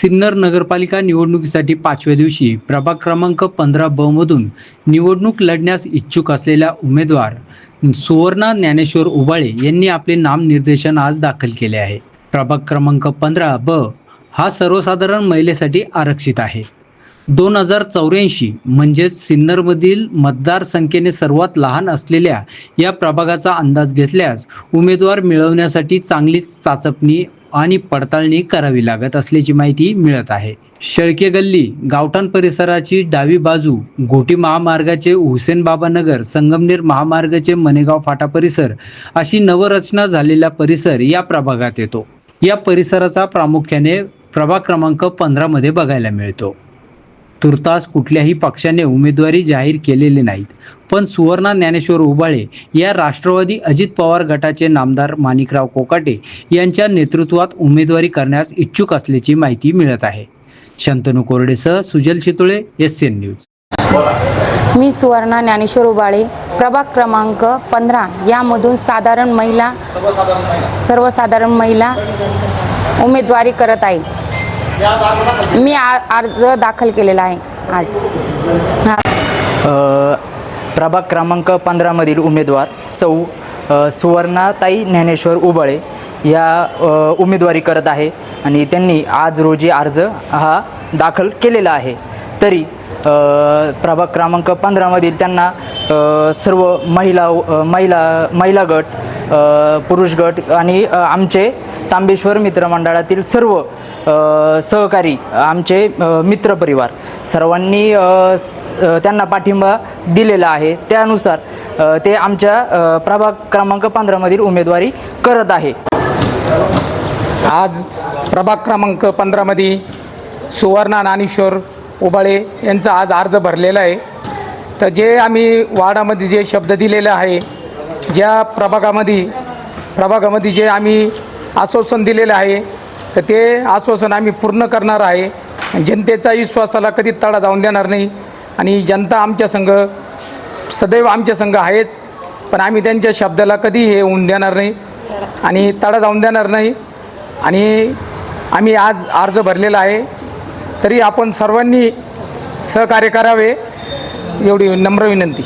सिन्नर नगरपालिका निवडणुकीसाठी पाचव्या दिवशी प्रभाग क्रमांक पंधरा ब मधून निवडणूक लढण्यास इच्छुक असलेल्या उमेदवार सुवर्णा ज्ञानेश्वर उबाळे यांनी आपले नामनिर्देशन आज दाखल केले आहे. प्रभाग क्रमांक पंधरा ब हा सर्वसाधारण महिलेसाठी आरक्षित आहे. दोन हजार चौऱ्याऐंशी म्हणजेच सिन्नरमधील मतदारसंख्येने सर्वात लहान असलेल्या या प्रभागाचा अंदाज घेतल्यास उमेदवार मिळवण्यासाठी चांगलीच चाचपणी आणि पडताळणी करावी लागत असल्याची माहिती मिळत आहे. शेळके गल्ली गावठाण परिसराची डावी बाजू घोटी महामार्गाचे हुसेन बाबा नगर संगमनेर महामार्गाचे मनेगाव फाटा परिसर अशी नवरचना झालेला परिसर या प्रभागात येतो. या परिसराचा प्रामुख्याने प्रभाग क्रमांक पंधरामध्ये बघायला मिळतो. तुर्तास कुठल्याही पक्षाने उमेदवारी जाहीर केलेले नाहीत. पण सुवर्णा ज्ञानेश्वर उबाळे या राष्ट्रवादी अजित पवार गटाचे नामदार माणिकराव कोकाटे यांच्या नेतृत्वात उमेदवारी करण्यास इच्छुक असल्याची माहिती मिळत आहे. Shantanu कोरडेसह Sujal Shitule S N news मी सुवर्णा ज्ञानेश्वर उबाळे प्रभाग क्रमांक पंधरा. यामधून साधारण महिला सर्वसाधारण महिला उमेदवारी करत आहे. मी आ अर्ज दाखल केलेला आहे आज. प्रभाग क्रमांक पंधरामधील उमेदवार सौ सुवर्णाताई ज्ञानेश्वर उबळे या उमेदवारी करत आहे आणि त्यांनी आज रोजी अर्ज हा दाखल केलेला आहे. तरी प्रभाग क्रमांक पंधरामधील त्यांना सर्व महिला महिला महिला गट पुरुष गट आणि आमचे तांबेश्वर मित्रमंडळातील सर्व सहकारी आमचे मित्र मित्रपरिवार. सर्वांनी त्यांना पाठिंबा दिलेला आहे. त्यानुसार ते आमच्या प्रभाग क्रमांक पंधरामधील उमेदवारी करत आहे. आज प्रभाग क्रमांक पंधरामध्ये सुवर्णा नानेश्वर उबाळे यांचा आज अर्ज भरलेला आहे. तर जे आम्ही वार्डामध्ये जे शब्द दिलेले आहे ज्या प्रभागामध्ये प्रभागामध्ये जे आम्ही आश्वासन दिलेलं आहे तर ते आश्वासन आम्ही पूर्ण करणार आहे. जनतेचा विश्वासाला कधी तडा जाऊन देणार नाही. आणि जनता आमच्या संघ सदैव आमच्या संघ आहेच. पण आम्ही त्यांच्या शब्दाला कधी हे होऊन देणार नाही. आणि तडा जाऊन देणार नाही. आणि आम्ही आज अर्ज भरलेला आहे. तरी आपण सर्वांनी सहकार्य करावे. एवढी नम्र विनंती.